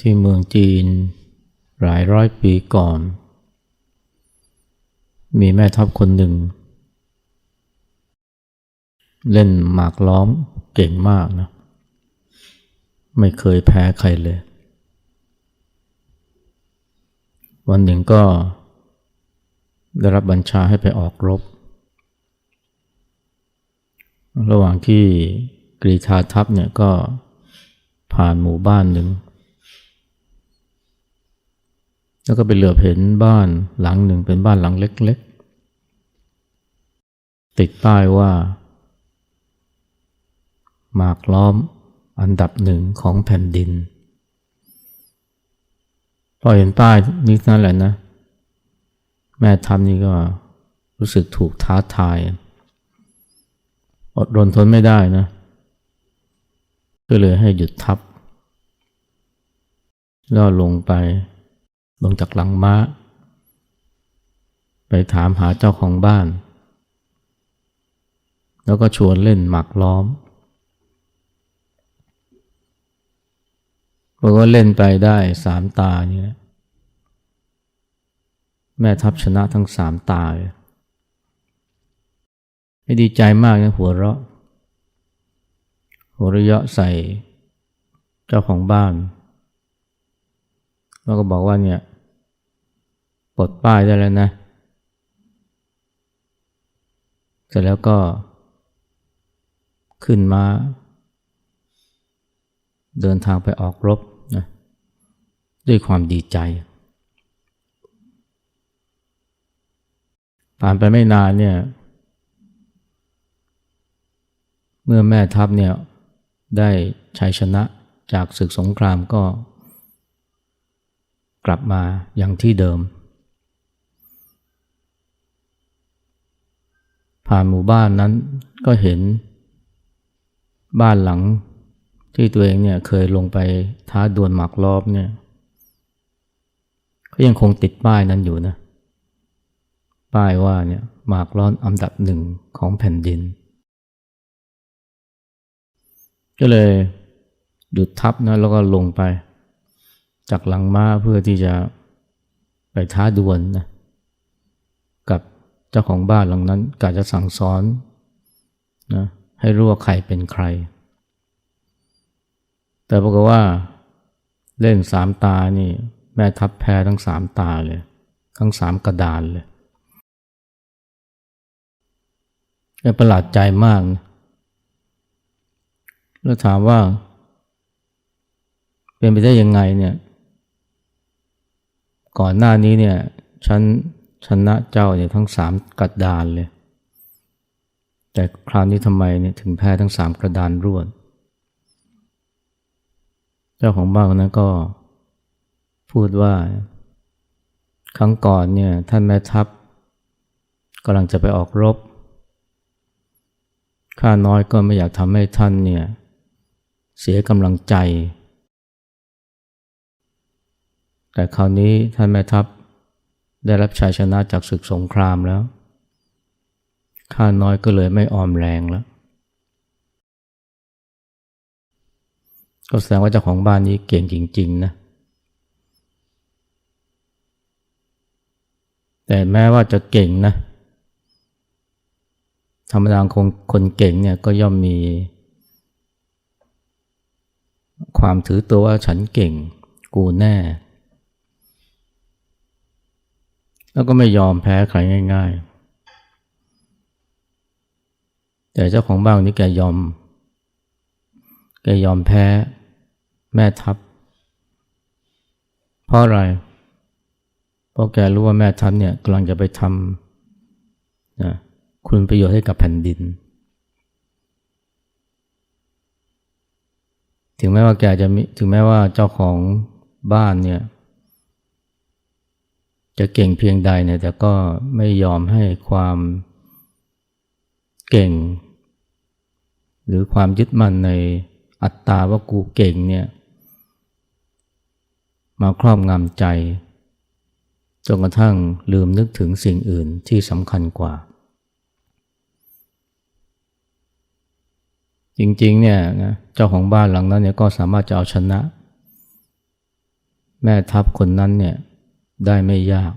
ที่เมืองจีนหลายร้อยปีก่อน มีแม่ทัพคนหนึ่ง เล่นหมากล้อมเก่งมากนะไม่เคยแพ้ใครเลย วันหนึ่งก็ได้รับบัญชาให้ไปออกรบ ระหว่างที่กรีธาทัพเนี่ยก็ผ่านหมู่บ้านหนึ่ง แล้วก็ไปเหลือบเห็นบ้านหลังหนึ่งเป็นบ้านหลังเล็กๆ ติดป้ายว่า หมากล้อมอันดับหนึ่งของแผ่นดิน พอเห็นป้ายนี้นั่นแหละนะ แม่ทัพนี่ก็รู้สึกถูกท้าทาย อดรนทนไม่ได้นะ ก็เลยให้หยุดทัพแล้วลงไป ลงจากหลังม้า ไปถามหาเจ้าของบ้าน แล้วก็ชวนเล่นหมากล้อมบอกว่าเล่นไปได้สามตาเนี่ยแม่ทัพชนะทั้งสามตาเลยไม่ดีใจมากนะหัวเราะ หัวเราะเยาะใส่เจ้าของบ้าน แล้วก็บอกว่าเนี่ยปลดป้ายได้แล้วนะ เสร็จแล้วก็ขึ้นมา เดินทางไปออกรบนะด้วยความดีใจ ผ่านไปไม่นานเนี่ยเมื่อแม่ทัพเนี่ยได้ชัยชนะจากศึกสงครามก็ กลับมาอย่างที่เดิม ผ่านหมู่บ้านนั้นก็เห็นบ้านหลังที่ตัวเองเนี่ยเคยลงไปท้าดวลหมากรอบเนี่ยก็ยังคงติดป้ายนั้นอยู่นะ ป้ายว่าเนี่ยหมากร้อนอันดับหนึ่งของแผ่นดิน ก็เลยหยุดทับนะแล้วก็ลงไป จากหลังม้าเพื่อที่จะไปท้าดวลนะกับเจ้าของบ้านหลังนั้นกาจะสั่งสอนนะให้รู้ว่าใครเป็นใคร แต่ปรากฏว่าเล่นสามตานี่ แม่ทัพแพ้ทั้งสามตาเลย ทั้งสามกระดานเลยแกประหลาดใจมากนะแล้วถามว่า เป็นไปได้ยังไงเนี่ย ก่อนหน้านี้เนี่ยฉันชนะเจ้าเนี่ยทั้งสามกระดานเลย แต่คราวนี้ทำไมเนี่ยถึงแพ้ทั้งสามกระดานรวด เจ้าของบ้านนนั้นก็พูดว่า ครั้งก่อนเนี่ยท่านแม่ทัพกำลังจะไปออกรบ ข้าน้อยก็ไม่อยากทำให้ท่านเนี่ยเสียกำลังใจ แต่คราวนี้ท่านแม่ทัพได้รับชัยชนะจากศึกสงครามแล้ว ข้าน้อยก็เลยไม่ออมแรงแล้ว ก็แสดงว่าเจ้าของบ้านนี้เก่งจริง ๆ นะแต่แม้ว่าจะเก่งนะ ธรรมดาคงคนเก่งเนี่ยก็ย่อมมี ความถือตัวว่าฉันเก่ง กูแน่ แล้วก็ไม่ยอมแพ้ใครง่าย ๆ แต่เจ้าของบ้านนี้แกยอม แกยอมแพ้แม่ทัพ เพราะอะไร เพราะแกรู้ว่าแม่ทัพเนี่ยกำลังจะไปทำนะคุณประโยชน์ให้กับแผ่นดิน ถึงแม้ว่าแกจะมีถึงแม้ว่าเจ้าของบ้านเนี่ย จะเก่งเพียงใดเนี่ยแต่ก็ไม่ยอมให้ความเก่ง หรือความยึดมั่นในอัตตาว่ากูเก่งเนี่ยมาครอบงำใจจนกระทั่งลืมนึกถึงสิ่งอื่นที่สำคัญกว่า จริงๆเนี่ยนะเจ้าของบ้านหลังนั้นเนี่ยก็สามารถจะเอาชนะ แม่ทัพคนนั้นเนี่ย ได้ไม่ยาก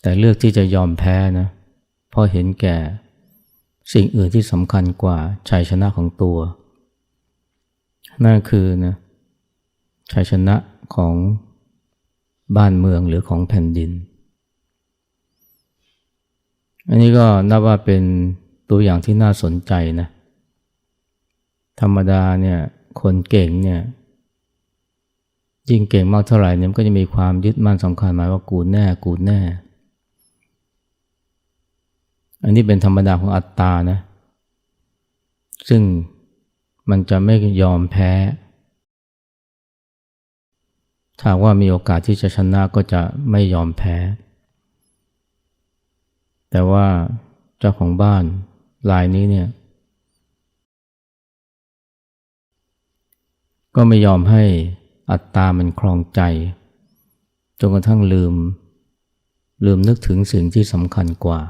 แต่เลือกที่จะยอมแพ้นะ เพราะเห็นแก่สิ่งอื่นที่สำคัญกว่าชัยชนะของตัว นั่นคือนะชัยชนะของบ้านเมืองหรือของแผ่นดิน อันนี้ก็นับว่าเป็นตัวอย่างที่น่าสนใจนะ ธรรมดาเนี่ยคนเก่งเนี่ย ยิ่งเก่งมากเท่าไหร่เนี่ยก็จะมีความยึดมั่นสำคัญหมายว่ากูแน่กูแน่ อันนี้เป็นธรรมดาของอัตตานะ ซึ่งมันจะไม่ยอมแพ้ ถ้าว่ามีโอกาสที่จะชนะก็จะไม่ยอมแพ้ แต่ว่าเจ้าของบ้านรายนี้เนี่ย ก็ไม่ยอมให้ อัตตามันคลองใจ จนกระทั่งลืม ลืมนึกถึงสิ่งที่สำคัญกว่า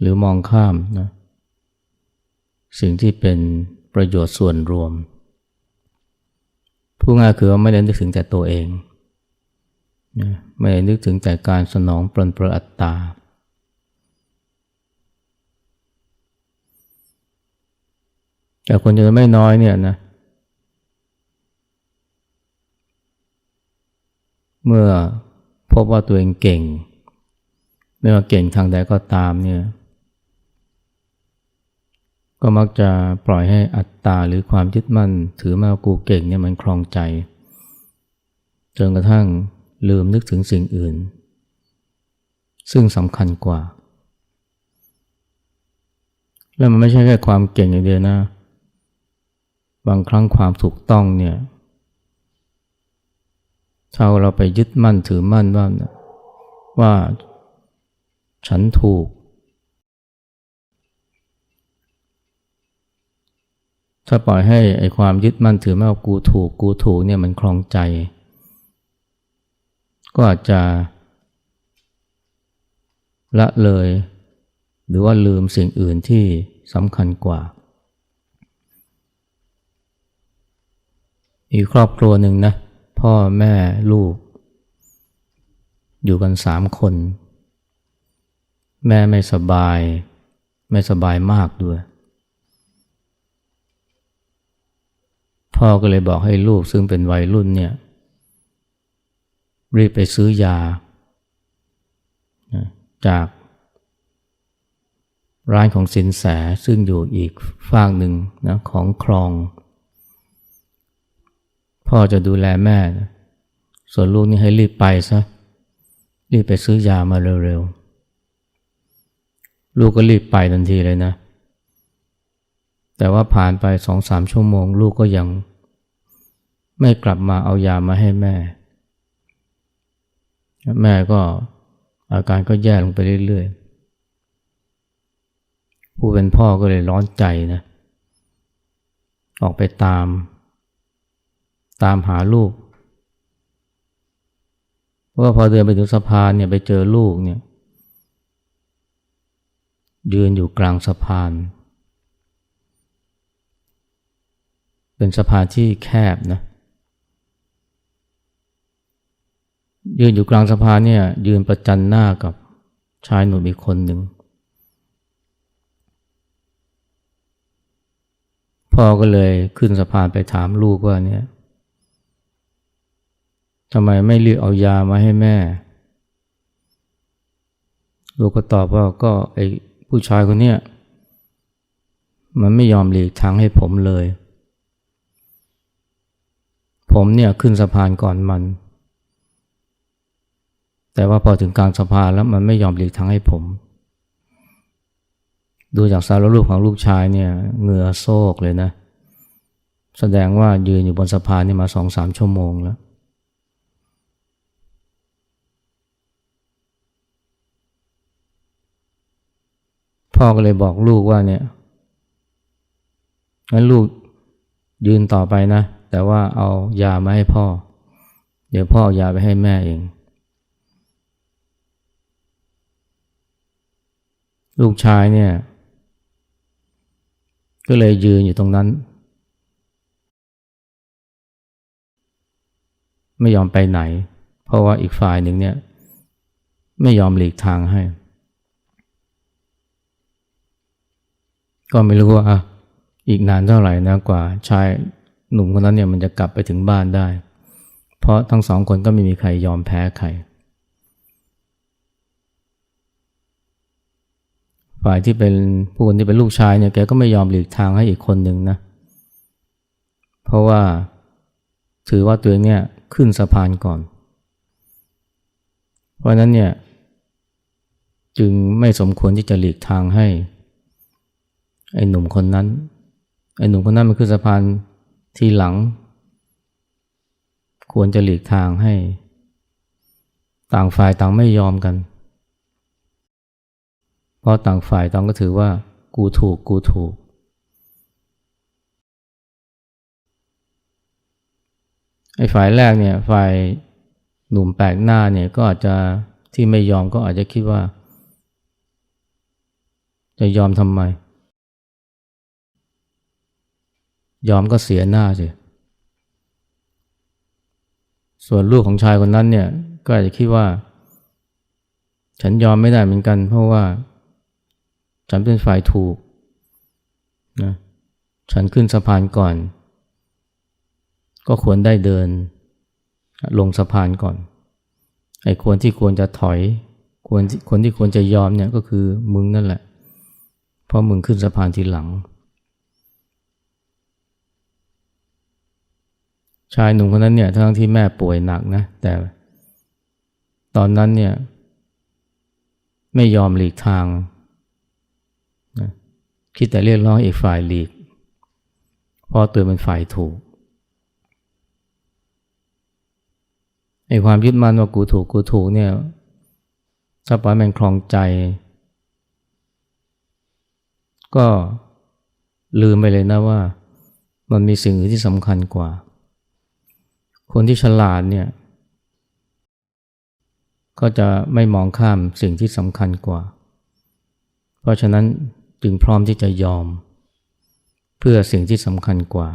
หรือมองข้ามนะสิ่งที่เป็นประโยชน์ส่วนรวมพูดง่ายคือว่าไม่ได้นึกถึงแต่ตัวเองนะไม่ได้นึกถึงแต่การสนองปลนประอัตตา แต่คนจะไม่น้อยเนี่ยนะ เมื่อพบว่าตัวเองเก่ง ไม่ว่าเก่งทางใดก็ตามเนี่ย ก็มักจะปล่อยให้อัตตาหรือความยึดมั่น ถือมากูเก่งเนี่ยมันคลองใจ จนกระทั่งลืมนึกถึงสิ่งอื่น ซึ่งสำคัญกว่า แล้วมันไม่ใช่แค่ความเก่งอย่างเดียวนะ บางครั้งความถูกต้องเนี่ย ถ้าเราไปยึดมั่นถือมั่นว่าว่าฉันถูก ถ้าปล่อยให้ไอความยึดมั่นถือมั่นว่ากูถูกกูถูกเนี่ยมันคลองใจ ก็อาจจะละเลย หรือว่าลืมสิ่งอื่นที่สำคัญกว่ามีครอบครัวหนึ่งนะ พ่อแม่ลูก อยู่กันสามคน แม่ไม่สบาย ไม่สบายมากด้วย พ่อก็เลยบอกให้ลูกซึ่งเป็นวัยรุ่นเนี่ย รีบไปซื้อยา จากร้านของสินแสซึ่งอยู่อีกฝากหนึ่งนะของคลอง พ่อจะดูแลแม่ ส่วนลูกนี่ให้รีบไปซะ รีบไปซื้อยามาเร็วๆ ลูกก็รีบไปทันทีเลยนะ แต่ว่าผ่านไปสองสามชั่วโมง ลูกก็ยัง ไม่กลับมาเอายามาให้แม่ แม่ก็อาการก็แย่ลงไปเรื่อยๆ ผู้เป็นพ่อก็เลยร้อนใจนะ ออกไปตาม ตามหาลูก เพราะว่าพอเดินไปถึงสะพานเนี่ยไปเจอลูกเนี่ยยืนอยู่กลางสะพาน เป็นสะพานที่แคบนะ ยืนอยู่กลางสะพานเนี่ยยืนประจันหน้ากับชายหนุ่มอีกคนหนึ่งพ่อก็เลยขึ้นสะพานไปถามลูกว่าเนี่ย ทำไมไม่รีบเอายามาให้แม่ ลูกก็ตอบว่าก็ไอ้ผู้ชายคนเนี้ยมันไม่ยอมหลีกทางให้ผมเลย ผมเนี่ยขึ้นสะพานก่อนมัน แต่ว่าพอถึงกลางสะพานแล้วมันไม่ยอมหลีกทางให้ผม ดูจากสารรูปของลูกชายเนี่ยเหงื่อโซกเลยนะ แสดงว่ายืนอยู่บนสะพานนี่มาสองสามชั่วโมงแล้ว พ่อก็เลยบอกลูกว่าเนี่ยงั้นลูกยืนต่อไปนะ แต่ว่าเอายามาให้พ่อ เดี๋ยวพ่อายาไปให้แม่เอง ลูกชายเนี่ย ก็เลยยืนอยู่ตรงนั้น ไม่ยอมไปไหน เพราะว่าอีกฝ่ายหนึ่งเนี่ย ไม่ยอมหลีกทางให้ ก็ไม่รู้ว่าอีกนานเท่าไหร่นะกว่าชายหนุ่มคนนั้นเนี่ยมันจะกลับไปถึงบ้านได้ เพราะทั้งสองคนก็ไม่มีใครยอมแพ้ใคร ฝ่ายที่เป็นผู้คนที่เป็นลูกชายเนี่ยแกก็ไม่ยอมหลีกทางให้อีกคนหนึ่งนะ เพราะว่าถือว่าตัวเองเนี่ยขึ้นสะพานก่อน เพราะนั้นเนี่ยจึงไม่สมควรที่จะหลีกทางให้ ไอ้หนุ่มคนนั้น ไอ้หนุ่มคนนั้นมันขึ้นสะพานทีหลัง ควรจะหลีกทางให้ ต่างฝ่ายต่างไม่ยอมกัน เพราะต่างฝ่ายต่างก็ถือว่า กูถูกกูถูก ไอ้ฝ่ายแรกเนี่ยฝ่ายหนุ่มแปลกหน้าเนี่ยก็อาจจะที่ไม่ยอมก็อาจจะคิดว่า จะยอมทำไม ยอมก็เสียหน้าสิส่วนลูกของชายคนนั้นเนี่ยก็อาจจะคิดว่า ฉันยอมไม่ได้เหมือนกัน เพราะว่า ฉันเป็นฝ่ายถูกนะฉันขึ้นสะพานก่อน ก็ควรได้เดิน ลงสะพานก่อนไอ้ควรที่ควรจะถอยควรคนที่ควรจะยอมเนี่ยก็คือมึงนั่นแหละ เพราะมึงขึ้นสะพานทีหลัง ชายหนุ่มคนนั้นเนี่ยทั้งที่แม่ป่วยหนักนะ แต่ตอนนั้นเนี่ย ไม่ยอมหลีกทางนะคิดแต่เรียกร้องอีกฝ่ายหลีกเพราะตัวเป็นฝ่ายถูกไอ้ความยึดมั่นว่ากูถูกกูถูกเนี่ยถ้าปล่อยมันคลองใจ ก็ลืมไปเลยนะว่า มันมีสิ่งอื่นที่สำคัญกว่า คนที่ฉลาดเนี่ยก็จะไม่มองข้ามสิ่งที่สำคัญกว่า เพราะฉะนั้นจึงพร้อมที่จะยอม เพื่อสิ่งที่สำคัญกว่า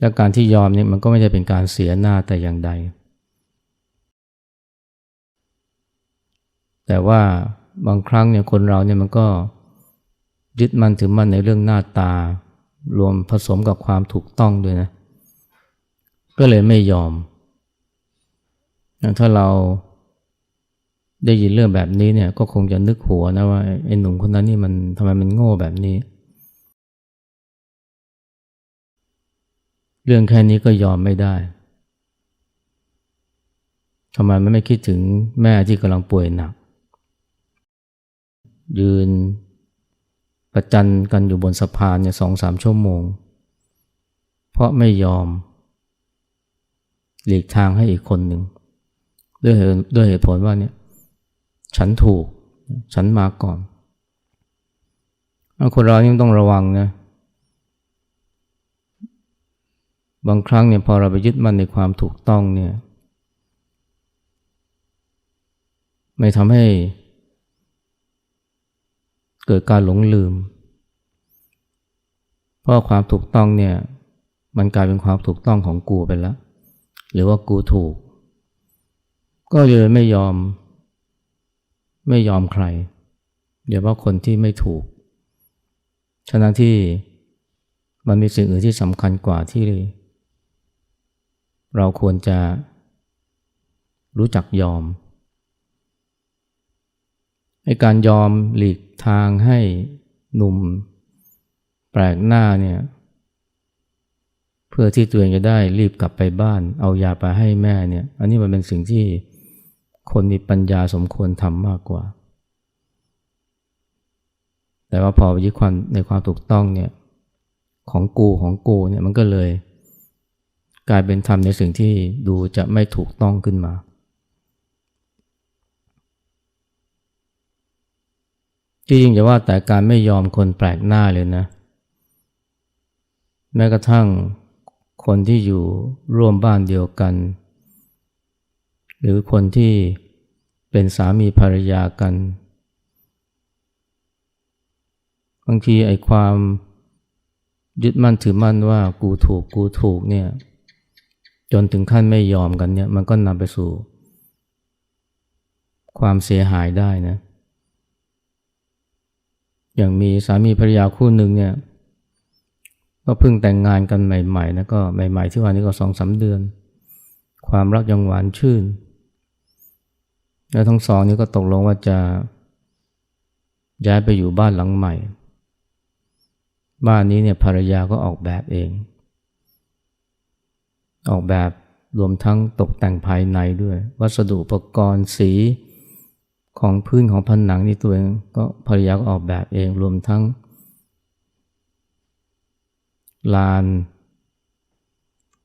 และการที่ยอมเนี่ยมันก็ไม่ใช่เป็นการเสียหน้าแต่อย่างใด แต่ว่าบางครั้งเนี่ยคนเราเนี่ยมันก็ยึดมั่นถือมั่นในเรื่องหน้าตา รวมผสมกับความถูกต้องด้วยนะ ก็เลยไม่ยอม ถ้าเราได้ยินเรื่องแบบนี้เนี่ยก็คงจะนึกหัวนะว่าไอ้หนุ่มคนนั้นนี่มันทำไมมันโง่แบบนี้ เรื่องแค่นี้ก็ยอมไม่ได้ทำไมมันไม่คิดถึงแม่ที่กำลังป่วยหนัก ยืน ประจันกันอยู่บนสะพานเนี่ยสองสามชั่วโมง เพราะไม่ยอม หลีกทางให้อีกคนหนึ่งด้วยด้วยเหตุผลว่าเนี่ยฉันถูกฉันมาก่อนคนเรายังต้องระวังนะบางครั้งเนี่ยพอเราไปยึดมั่นในความถูกต้องเนี่ยไม่ทำให้ เกิดการหลงลืม เพราะความถูกต้องเนี่ยมันกลายเป็นความถูกต้องของกูไปแล้ว หรือว่ากูถูก ก็เลยไม่ยอม ไม่ยอมใคร เดี๋ยวว่าคนที่ไม่ถูกฉะนั้นที่มันมีสิ่งอื่นที่สำคัญกว่าที่ เราควรจะรู้จักยอม ในการยอมหลีกทางให้หนุ่มแปลกหน้าเนี่ย เพื่อที่ตัวเองจะได้รีบกลับไปบ้าน เอายาไปให้แม่เนี่ย อันนี้มันเป็นสิ่งที่คนมีปัญญาสมควรทำมากกว่า แต่ว่าพอไปยึดความในความถูกต้องเนี่ยของกูของกูเนี่ยมันก็เลย กลายเป็นทำในสิ่งที่ดูจะไม่ถูกต้องขึ้นมา ที่ยิ่งจะว่าแต่การไม่ยอมคนแปลกหน้าเลยนะ แม้กระทั่งคนที่อยู่ร่วมบ้านเดียวกัน หรือคนที่เป็นสามีภรรยากัน บางทีไอ้ความยึดมั่นถือมั่นว่ากูถูกกูถูกเนี่ย จนถึงขั้นไม่ยอมกันเนี่ย มันก็นำไปสู่ ความเสียหายได้นะ อย่างมีสามีภรรยาคู่หนึ่งเนี่ย ก็เพิ่งแต่งงานกันใหม่ ๆ นะก็ใหม่ ๆ ที่ว่านี้ก็สองสาเดือน ความรักยังหวานชื่น แล้วทั้งสองนี้ก็ตกลงว่าจะย้ายไปอยู่บ้านหลังใหม่ บ้านนี้เนี่ยภรรยาก็ออกแบบเอง ออกแบบรวมทั้งตกแต่งภายในด้วย วัสดุอุปกรณ์สี ของพื้นของผนังนี่ตัวเองก็ภรรยาก็ออกแบบเองรวมทั้ง ลาน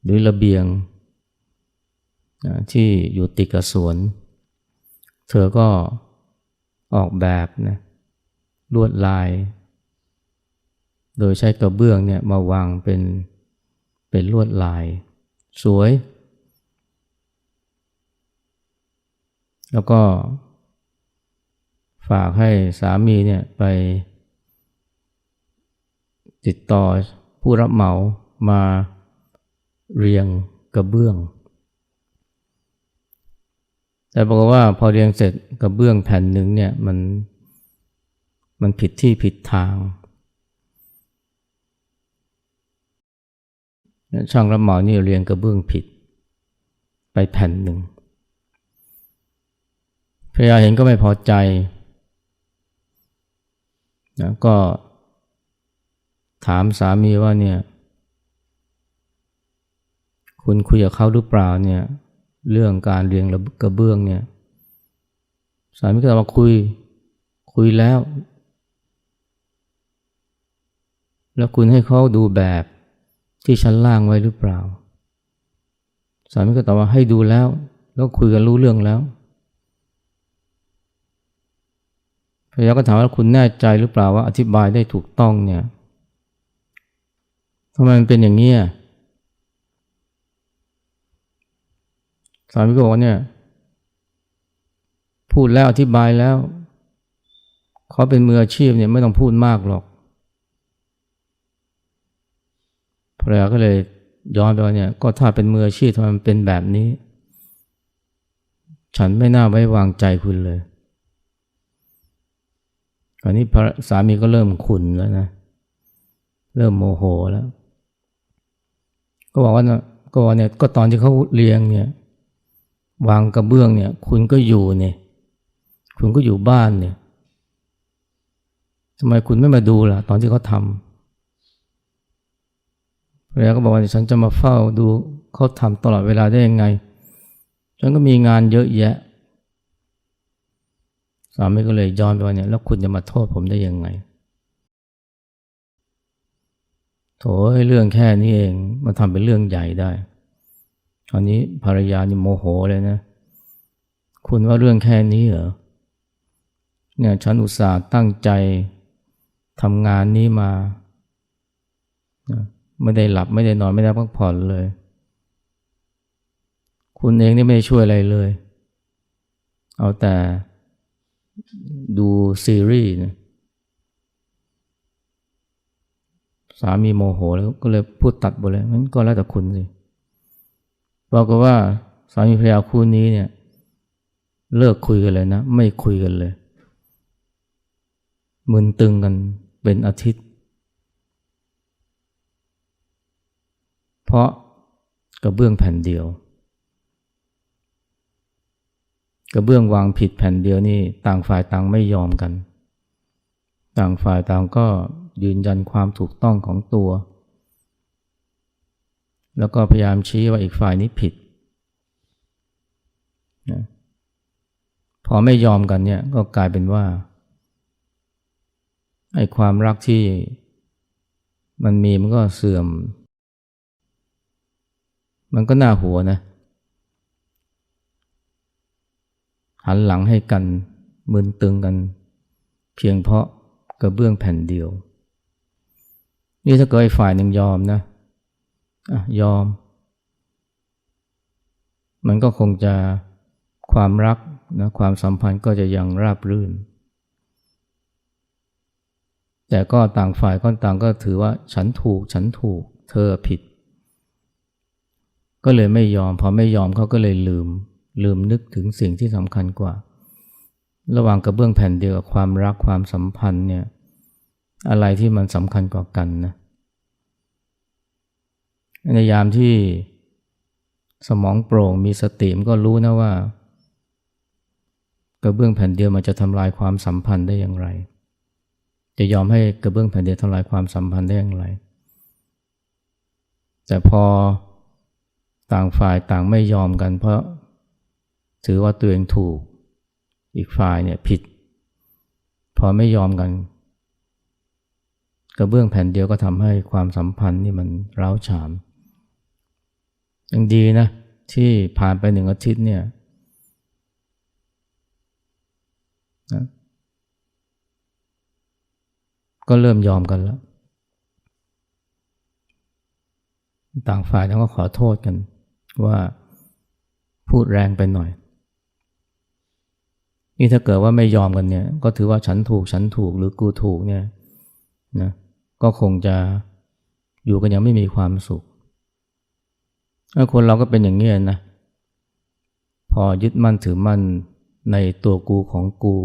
หรือระเบียงที่อยู่ติดกับสวน เธอก็ออกแบบนะลวดลาย โดยใช้กระเบื้องเนี่ยมาวางเป็นเป็นลวดลาย สวย แล้วก็ ฝากให้สามีเนี่ยไปติดต่อผู้รับเหมามาเรียงกระเบื้อง แต่บอกว่าพอเรียงเสร็จกระเบื้องแผ่นหนึ่งเนี่ยมันมันผิดที่ผิดทาง ช่างรับเหมานี่เรียงกระเบื้องผิด ไปแผ่นหนึ่งภรรยาเห็นก็ไม่พอใจ นะก็ถามสามีว่าเนี่ย คุณคุยกับเขาหรือเปล่าเนี่ย เรื่องการเรียงกระเบื้องเนี่ย สามีก็ตอบว่าคุย คุยแล้ว แล้วคุณให้เขาดูแบบที่ฉันล่างไว้หรือเปล่า สามีก็ตอบว่าให้ดูแล้ว แล้วคุยกันรู้เรื่องแล้ว พระยาก็ถามว่าคุณแน่ใจหรือเปล่าว่าอธิบายได้ถูกต้องเนี่ยทำไมมันเป็นอย่างนี้สามีก็บอกว่าเนี่ย พูดแล้วอธิบายแล้วเขาเป็นมืออาชีพเนี่ยไม่ต้องพูดมากหรอกภรรยาก็เลยย้อนไปว่าเนี่ย ก็ถ้าเป็นมืออาชีพทำไมมันเป็นแบบนี้ ฉันไม่น่าไว้วางใจคุณเลย ตอนนี้พระสามีก็เริ่มขุนแล้วนะ เริ่มโมโหแล้ว ก็บอกว่าก็ว่าเนี่ยก็ตอนที่เขาเลี้ยงเนี่ย วางกระเบื้องเนี่ย คุณก็อยู่เนี่ย คุณก็อยู่บ้านเนี่ยทำไมคุณไม่มาดูล่ะ ตอนที่เขาทำภรรยาก็บอกว่าฉันจะมาเฝ้าดูเขาทำตลอดเวลาได้ยังไง ฉันก็มีงานเยอะแยะ สามีก็เลยย้อนไปว่าเนี่ยแล้วคุณจะมาโทษผมได้ยังไงโถเรื่องแค่นี้เองมาทำเป็นเรื่องใหญ่ได้ตอนนี้ภรรยานี่โมโหเลยนะ คุณว่าเรื่องแค่นี้เหรอเนี่ยฉันอุตส่าห์ตั้งใจทำงานนี้มา ไม่ได้หลับไม่ได้นอนไม่ได้พักผ่อนเลย คุณเองนี่ไม่ได้ช่วยอะไรเลย เอาแต่ ดูซีรีส์นะสามีโมโหแล้วก็เลยพูดตัดบทเลยงั้นก็แล้วแต่คุณสิบอกก็ว่าสามีภรรยาคู่นี้เนี่ย เลิกคุยกันเลยนะ ไม่คุยกันเลยมึนตึงกันเป็นอาทิตย์ เพราะกระเบื้องแผ่นเดียว กระเบื้องวางผิดแผ่นเดียวนี่ต่างฝ่ายต่างไม่ยอมกัน ต่างฝ่ายต่างก็ยืนยันความถูกต้องของตัว แล้วก็พยายามชี้ว่าอีกฝ่ายนี้ผิดนะพอไม่ยอมกันเนี่ยก็กลายเป็นว่าไอ้ความรักที่มันมีมันก็เสื่อม มันก็น่าหัวนะ หันหลังให้กันมึนตึงกัน เพียงเพราะกระเบื้องแผ่นเดียว นี่ถ้าเกิดฝ่ายหนึ่งยอมนะอะยอม มันก็คงจะความรักนะความสัมพันธ์ก็จะยังราบรื่นแแต่ก็ต่างฝ่ายก็ต่างก็ถือว่าฉันถูกฉันถูก เธอผิด ก็เลยไม่ยอมพอไม่ยอมเขาก็เลยลืม ลืมนึกถึงสิ่งที่สำคัญกว่า ระหว่างกระเบื้องแผ่นเดียวกับความรักความสัมพันธ์เนี่ยอะไรที่มันสำคัญกว่ากันนะในยามที่สมองโปร่งมีสติมก็รู้นะว่า กระเบื้องแผ่นเดียวมันจะทำลายความสัมพันธ์ได้อย่างไร จะยอมให้กระเบื้องแผ่นเดียวทำลายความสัมพันธ์ได้อย่างไร แต่พอต่างฝ่ายต่างไม่ยอมกันเพราะ ถือว่าตัวเองถูก อีกฝ่ายเนี่ยผิด พอไม่ยอมกัน กระเบื้องแผ่นเดียวก็ทำให้ความสัมพันธ์นี่มันร้าวฉานยังดีนะ ที่ผ่านไปหนึ่งอาทิตย์เนี่ยนะก็เริ่มยอมกันแล้ว ต่างฝ่ายต่างก็ขอโทษกันว่าพูดแรงไปหน่อย นี่ถ้าเกิดว่าไม่ยอมกันเนี่ย ก็ถือว่าฉันถูกฉันถูกหรือกูถูกเนี่ยนะก็คงจะอยู่กันยังไม่มีความสุขคนเราก็เป็นอย่างนี้นะ พอยึดมั่นถือมั่นในตัวกูของกู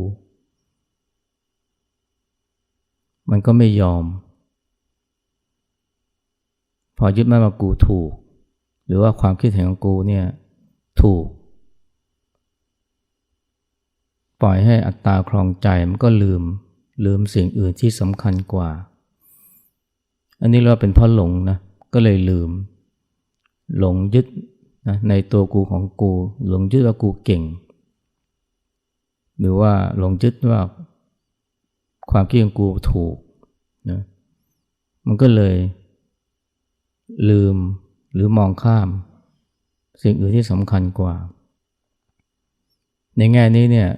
มันก็ไม่ยอม พอยึดมั่นว่ากูถูก หรือว่าความคิดเห็นของกูเนี่ยถูก ปล่อยให้อัตตาครองใจมันก็ลืม ลืมสิ่งอื่นที่สำคัญกว่า อันนี้เราเป็นพราะหลงนะ ก็เลยลืม หลงยึดนะในตัวกูของกู หลงยึดว่ากูเก่ง หรือว่าหลงยึดว่า ความคิดของกูถูกนะมันก็เลย ลืมหรือมองข้าม สิ่งอื่นที่สำคัญกว่า ในแง่นี้เนี่ย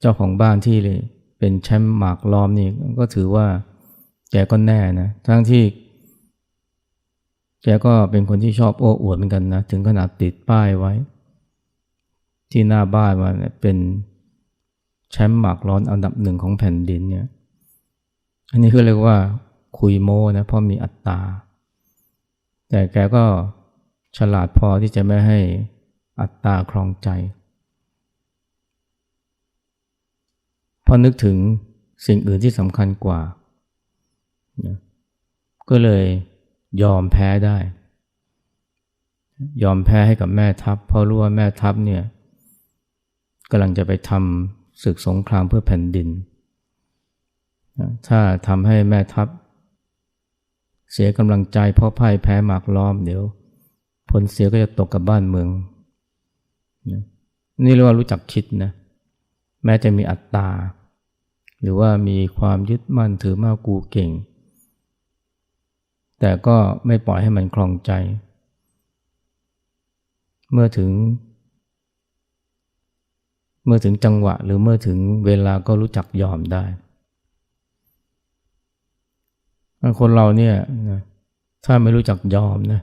เจ้าของบ้านที่เลยเป็นแชมป์หมากล้อมนี่ก็ถือว่าแกก็แน่นะทั้งที่ แกก็เป็นคนที่ชอบโอ้อวดเหมือนกันนะ ถึงขนาดติดป้ายไว้ ที่หน้าบ้านว่าเป็นแชมป์หมากร้อนอันดับหนึ่งของแผ่นดินเนี่ย อันนี้คือเรียกว่าคุยโมนะเพราะมีอัตตา แต่แกก็ฉลาดพอที่จะไม่ให้ อัตตาครองใจเพราะนึกถึงสิ่งอื่นที่สำคัญกว่านะก็เลยยอมแพ้ได้ ยอมแพ้ให้กับแม่ทัพ เพราะรู้ว่าแม่ทัพเนี่ยกำลังจะไปทำศึกสงครามเพื่อแผ่นดิน ถ้าทำให้แม่ทัพ เสียกำลังใจเพราะพ่ายแพ้หมากล้อมเดี๋ยว ผลเสียก็จะตกกับบ้านเมือง นี่เรียกว่ารู้จักคิดนะแม้จะมีอัตตา หรือว่ามีความยึดมั่นถือมากูเก่ง แต่ก็ไม่ปล่อยให้มันคลองใจ เมื่อถึง เมื่อถึงจังหวะหรือเมื่อถึงเวลาก็รู้จักยอมได้คนเราเนี่ยถ้าไม่รู้จักยอมนะ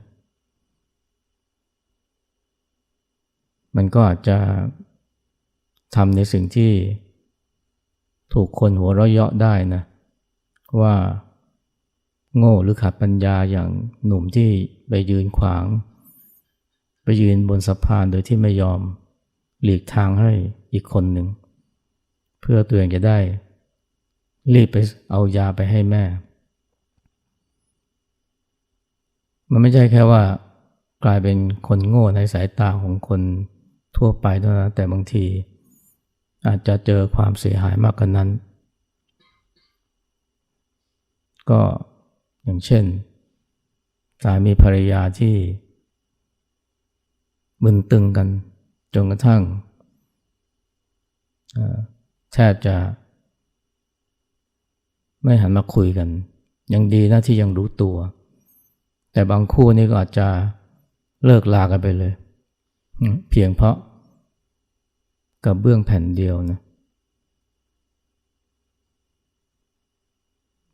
มันก็อาจจะทำในสิ่งที่ถูกคนหัวเราะเยาะได้นะ ว่าโง่หรือขาดปัญญาอย่างหนุ่มที่ไปยืนขวาง ไปยืนบนสะพานโดยที่ไม่ยอมหลีกทางให้อีกคนหนึ่ง เพื่อตัวเองจะได้ รีบไปเอายาไปให้แม่ มันไม่ใช่แค่ว่ากลายเป็นคนโง่ในสายตาของคน ทั่วไปเท่านั้นแต่บางที อาจจะเจอความเสียหายมากกว่านั้น ก็อย่างเช่นสามีภรรยาที่มึนตึงกันจนกระทั่งแทบจะ ไม่หันมาคุยกัน ยังดีนะที่ยังรู้ตัว แต่บางคู่นี่ก็อาจจะเลิกลากันไปเลย เพียงเพราะ กับเบื้องแผ่นเดียวนะ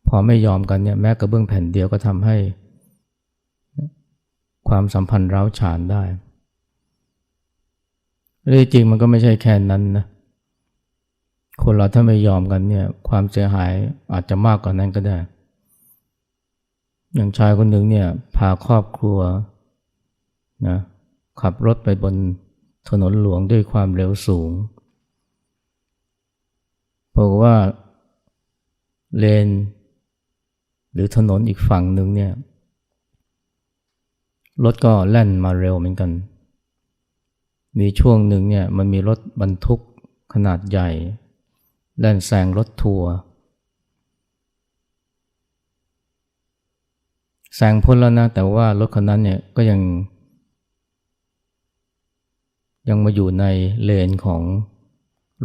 พอไม่ยอมกันเนี่ยแม้กระเบื้องแผ่นเดียวก็ทำให้ ความสัมพันธ์ร้าวฉานได้เรื่องจริงมันก็ไม่ใช่แค่นั้นนะคนเราถ้าไม่ยอมกันเนี่ยความเสียหายอาจจะมากกว่านั้นก็ได้ อย่างชายคนหนึ่งเนี่ยพาครอบครัวนะขับรถไปบน ถนนหลวงด้วยความเร็วสูงบอกว่าเลน หรือถนนอีกฝั่งหนึ่งเนี่ยรถก็แล่นมาเร็วเหมือนกัน มีช่วงหนึ่งเนี่ยมันมีรถบรรทุกขนาดใหญ่ แล่นแซงรถทัวร์แซงพ้นแล้วนะแต่ว่ารถคันนั้นเนี่ยก็ยัง ยังมาอยู่ในเลนของ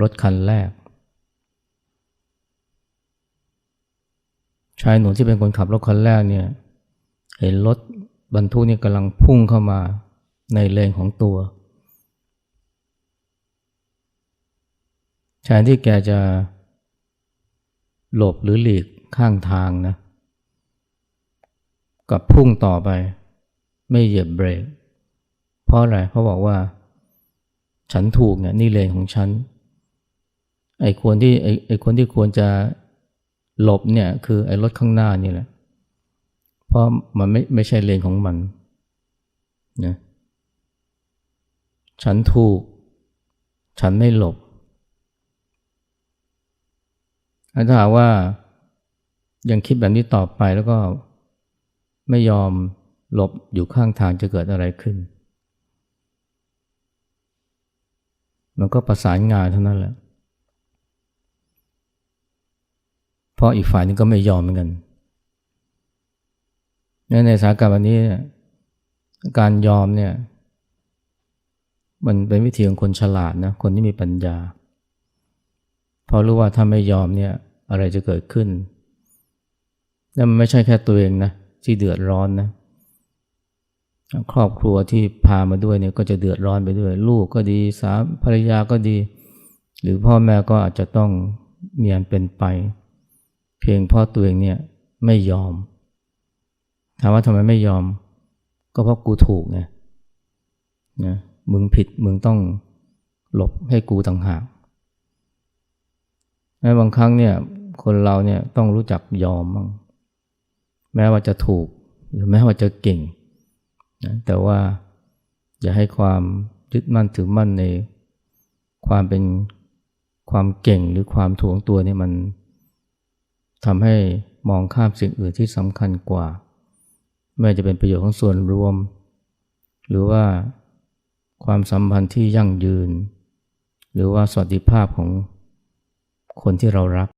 รถคันแรก ชายหนุ่มที่เป็นคนขับรถคันแรกเนี่ยเห็นรถบรรทุกนี่กำลังพุ่งเข้ามาในเลนของตัวแทนที่แกจะหลบหรือหลีกข้างทางนะกับพุ่งต่อไป ไม่เหยียบเบรก เพราะอะไรเพราบอกว่า ฉันถูกเนี่ยนี่เลนของฉันไอ้ควรที่ไอ้ไอ้คนที่ควรจะหลบเนี่ยคือไอ้รถข้างหน้านี่แหละ เพราะมันไม่ไม่ใช่เลนของมันนะฉันถูก ฉันไม่หลบถ้าหากว่ายังคิดแบบนี้ต่อไปแล้วก็ไม่ยอมหลบอยู่ข้างทางจะเกิดอะไรขึ้น มันก็ประสานงานเท่านั้นแหละ เพราะอีกฝ่ายนึงก็ไม่ยอมเหมือนกันในสถานการณ์วันนี้ การยอมเนี่ย มันเป็นวิธีของคนฉลาดนะคนที่มีปัญญา เพอรู้ว่าถ้าไม่ยอมเนี่ย อะไรจะเกิดขึ้น แล้วมันไม่ใช่แค่ตัวเองนะที่เดือดร้อนนะ ครอบครัวที่พามาด้วยเนี่ยก็จะเดือดร้อนไปด้วย ลูกก็ดีสาภรรยาก็ดี หรือพ่อแม่ก็อาจจะต้องมีอันเป็นไป เพียงพราะตัวเองเนี่ยไม่ยอม ถามว่าทำไมไม่ยอม ก็เพราะกูถูกไงนะมึงผิดมึงต้องหลบให้กูต่างหากแม้บางครั้งเนี่ยคนเราเนี่ยต้องรู้จักยอมบ้างแม้ว่าจะถูก หรือแม้ว่าจะเก่ง นะแต่ว่าอย่าให้ความยึดมั่นถือมั่นในความเป็นความเก่งหรือความถ่วงตัวนี่มันทำให้มองข้ามสิ่งอื่นที่สำคัญกว่า ไม่จะเป็นประโยชน์ของส่วนรวม หรือว่าความสัมพันธ์ที่ยั่งยืน หรือว่าสวัสดิภาพของคนที่เรารัก